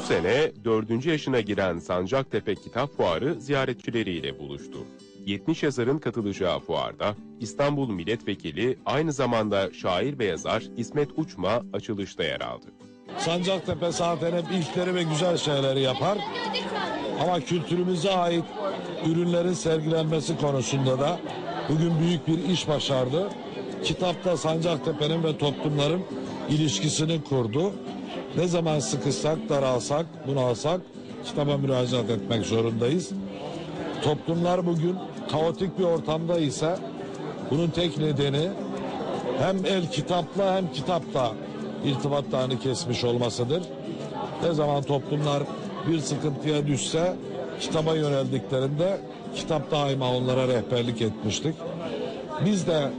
sene dördüncü yaşına giren Sancaktepe Kitap Fuarı ziyaretçileriyle buluştu. 70 yazarın katılacağı fuarda İstanbul Milletvekili aynı zamanda şair ve yazar İsmet Uçma açılışta yer aldı. Sancaktepe zaten hep ilkleri ve güzel şeyleri yapar. Ama kültürümüze ait ürünlerin sergilenmesi konusunda da bugün büyük bir iş başardı. Kitapta Sancaktepe'nin ve toplumların ilişkisini kurdu. Ne zaman sıkışsak, daralsak, bunalsak kitaba müracaat etmek zorundayız. Toplumlar bugün kaotik bir ortamda ise bunun tek nedeni hem el kitapla hem kitapla irtibatlarını kesmiş olmasıdır. Ne zaman toplumlar bir sıkıntıya düşse kitaba yöneldiklerinde kitap daima onlara rehberlik etmiştik. Biz de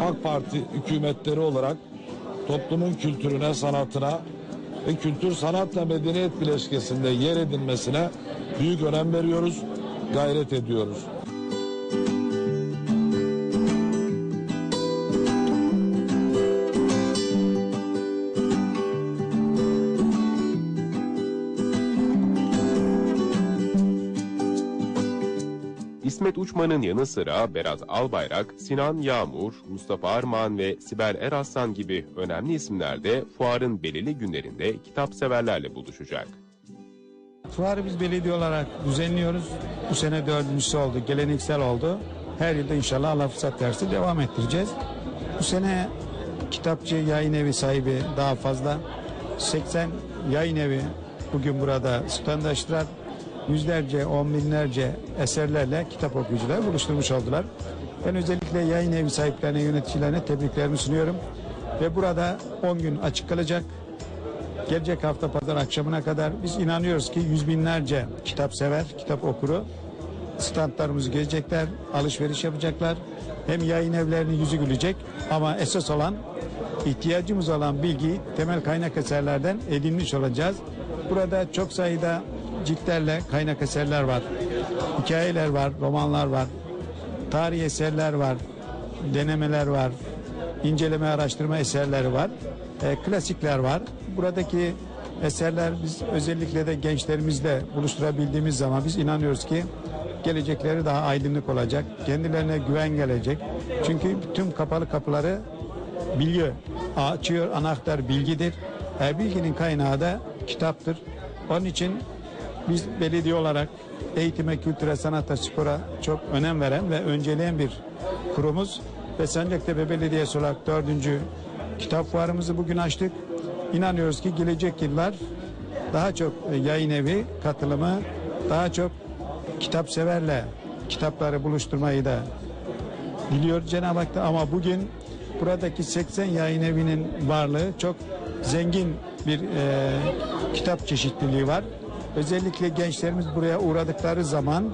AK Parti hükümetleri olarak toplumun kültürüne, sanatına ve kültür sanatla medeniyet bileşkesinde yer edinmesine büyük önem veriyoruz, gayret ediyoruz. İsmet Uçman'ın yanı sıra Berat Albayrak, Sinan Yağmur, Mustafa Armağan ve Sibel Eraslan gibi önemli isimler de fuarın belirli günlerinde kitap severlerle buluşacak. Fuarı biz belediye olarak düzenliyoruz. Bu sene dördüncüsü oldu, geleneksel oldu. Her yılda inşallah Allah fırsat verse devam ettireceğiz. Bu sene kitapçı yayın evi sahibi daha fazla. 80 yayın evi bugün burada standlaştılar. Yüzlerce, on binlerce eserlerle kitap okuyucular buluşturmuş oldular. Ben özellikle yayın evi sahiplerine, yöneticilerine tebriklerimi sunuyorum. Ve burada 10 gün açık kalacak. Gelecek hafta pazar akşamına kadar biz inanıyoruz ki yüz binlerce kitap sever, kitap okuru standlarımızı gezecekler, alışveriş yapacaklar. Hem yayın evlerinin yüzü gülecek ama esas olan ihtiyacımız olan bilgiyi temel kaynak eserlerden edinmiş olacağız. Burada çok sayıda ciltlerle kaynak eserler var. Hikayeler var, romanlar var. Tarihi eserler var, denemeler var, inceleme araştırma eserleri var, e, klasikler var. Buradaki eserler biz özellikle de gençlerimizle buluşturabildiğimiz zaman biz inanıyoruz ki gelecekleri daha aydınlık olacak, kendilerine güven gelecek. Çünkü tüm kapalı kapıları biliyor, açıyor, anahtar bilgidir. E, bilginin kaynağı da kitaptır. Onun için biz belediye olarak eğitime, kültüre, sanata, spora çok önem veren ve önceleyen bir kurumuz. Ve Sancaktepe Belediyesi olarak dördüncü kitap fuarımızı bugün açtık. İnanıyoruz ki gelecek yıllar daha çok e, yayın evi katılımı, daha çok kitap severle kitapları buluşturmayı da biliyor Cenab-ı Hak ama bugün buradaki 80 yayın evinin varlığı çok zengin bir e, kitap çeşitliliği var. Özellikle gençlerimiz buraya uğradıkları zaman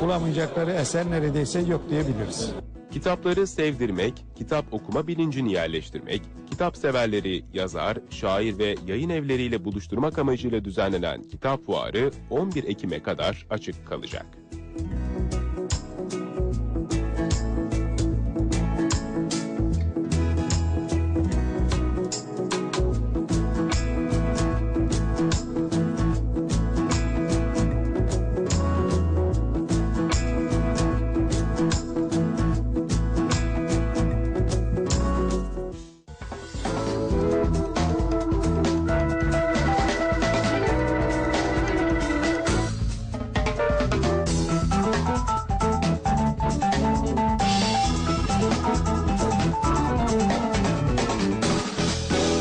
bulamayacakları eser neredeyse yok diyebiliriz. Kitapları sevdirmek, kitap okuma bilincini yerleştirmek, kitap severleri yazar, şair ve yayın evleriyle buluşturmak amacıyla düzenlenen kitap fuarı 11 Ekim'e kadar açık kalacak.